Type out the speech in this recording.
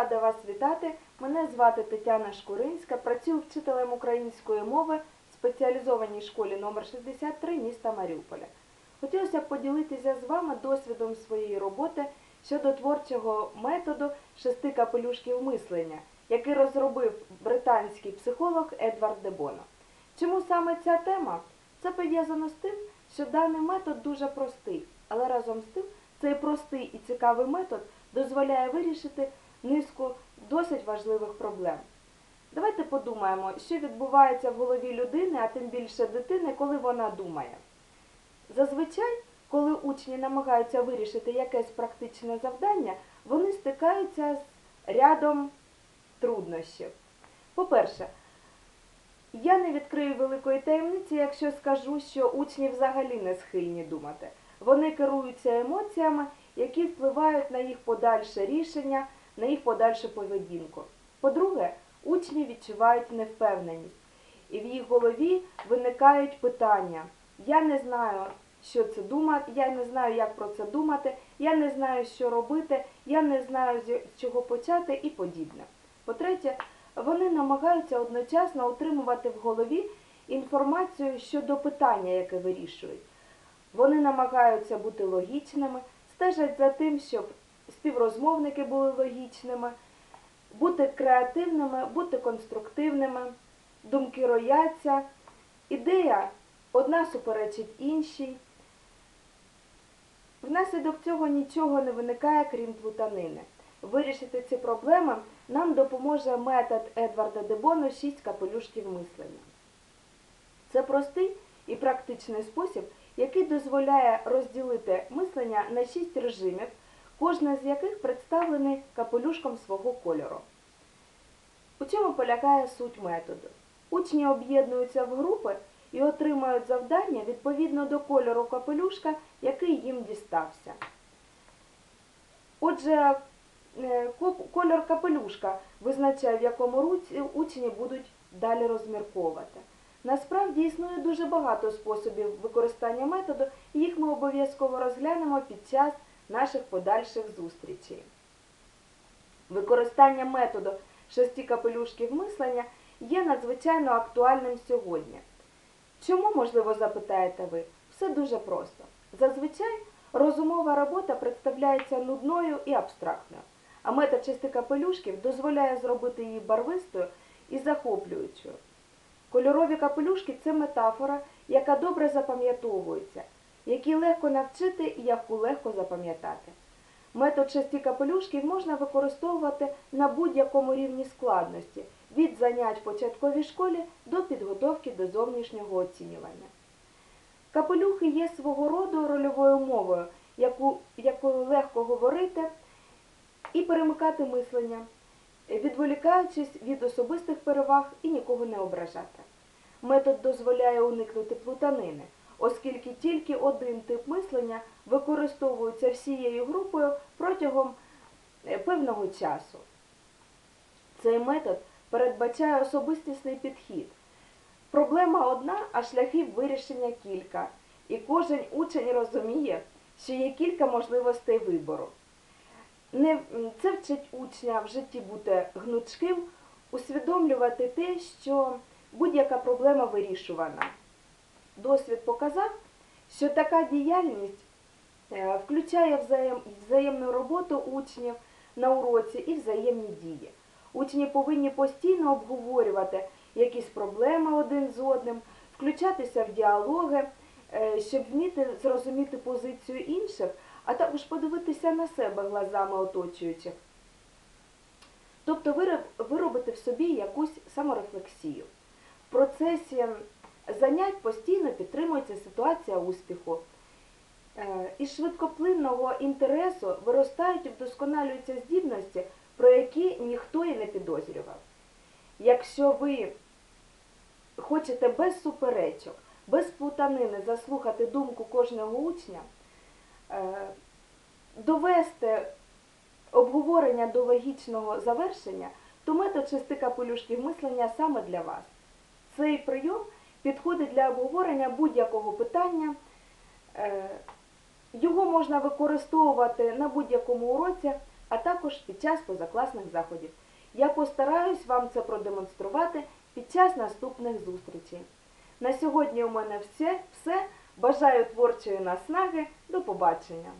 рада вас вітати. Мене звати Тетяна Шкуринська. Працюю вчителем української мови в спеціалізованій школі номер 63 міста Маріуполя. Хотілося б поділитися з вами досвідом своєї роботи щодо творчого методу шести капелюшків мислення, який розробив британський психолог Едвард Дебоно. Чому саме ця тема? Це пов'язано з тим, що даний метод дуже простий, але разом з тим цей простий і цікавий метод дозволяє вирішити низку досить важливих проблем. Давайте подумаємо, що відбувається в голові людини, а тим більше дитини, коли вона думає. Зазвичай, коли учні намагаються вирішити якесь практичне завдання, вони стикаються з рядом труднощів. По-перше, я не відкрию великої таємниці, якщо скажу, що учні взагалі не схильні думати. Вони керуються емоціями, які впливають на їх подальше рішення, на їх подальшу поведінку. По-друге, учні відчувають невпевненість, і в їх голові виникають питання. Я не знаю, що це думати, я не знаю, як про це думати, я не знаю, що робити, я не знаю, з чого почати і подібне. По-третє, вони намагаються одночасно утримувати в голові інформацію щодо питання, яке вирішують. Вони намагаються бути логічними, стежать за тим, щоб співрозмовники були логічними, бути креативними, бути конструктивними, думки рояться, ідея одна суперечить іншій. Внаслідок цього нічого не виникає, крім плутанини. Вирішити ці проблеми нам допоможе метод Едварда Дебоно «Шість капелюшків мислення. Це простий і практичний спосіб, який дозволяє розділити мислення на шість режимів, кожна з яких представлений капелюшком свого кольору. У чому полягає суть методу? Учні об'єднуються в групи і отримують завдання відповідно до кольору капелюшка, який їм дістався. Отже, е, кольор капелюшка визначає, в якому учні будуть далі розмірковувати. Насправді існує дуже багато способів використання методу, і їх ми обов'язково розглянемо під час наших подальших зустрічей. Використання методу шести капелюшків мислення є надзвичайно актуальним сьогодні. Чому, можливо, запитаєте ви? Все дуже просто. Зазвичай розумова робота представляється нудною і абстрактною, а метод шести капелюшків дозволяє зробити її барвистою і захоплюючою. Кольорові капелюшки це метафора, яка добре запам'ятовується, які легко навчити і яку легко запам'ятати. Метод шести капелюшків можна використовувати на будь-якому рівні складності, від занять в початковій школі до підготовки до зовнішнього оцінювання. Капелюхи є свого роду рольовою мовою, яку, якою легко говорити і перемикати мислення, відволікаючись від особистих переваг і нікого не ображати. Метод дозволяє уникнути плутанини, оскільки тільки один тип мислення використовується всією групою протягом е, певного часу. Цей метод передбачає особистісний підхід. Проблема одна, а шляхів вирішення кілька. І кожен учень розуміє, що є кілька можливостей вибору. Не, це вчить учня в житті бути гнучким, усвідомлювати те, що будь-яка проблема вирішувана. Досвід показав, що така діяльність е, включає взаєм, взаємну роботу учнів на уроці і взаємні дії. Учні повинні постійно обговорювати якісь проблеми один з одним, включатися в діалоги, е, щоб вміти зрозуміти позицію інших, а також подивитися на себе глазами оточуючих. Тобто виробити в собі якусь саморефлексію. В процесі занять постійно підтримується ситуація успіху. Е, Із швидкоплинного інтересу виростають і вдосконалюються здібності, про які ніхто і не підозрював. Якщо ви хочете без суперечок, без плутанини заслухати думку кожного учня, е, довести обговорення до логічного завершення, то метод шести капелюшків мислення саме для вас. Цей прийом підходить для обговорення будь-якого питання. е, Його можна використовувати на будь-якому уроці, а також під час позакласних заходів. Я постараюсь вам це продемонструвати під час наступних зустрічей. На сьогодні у мене все. все. Бажаю творчої наснаги. До побачення!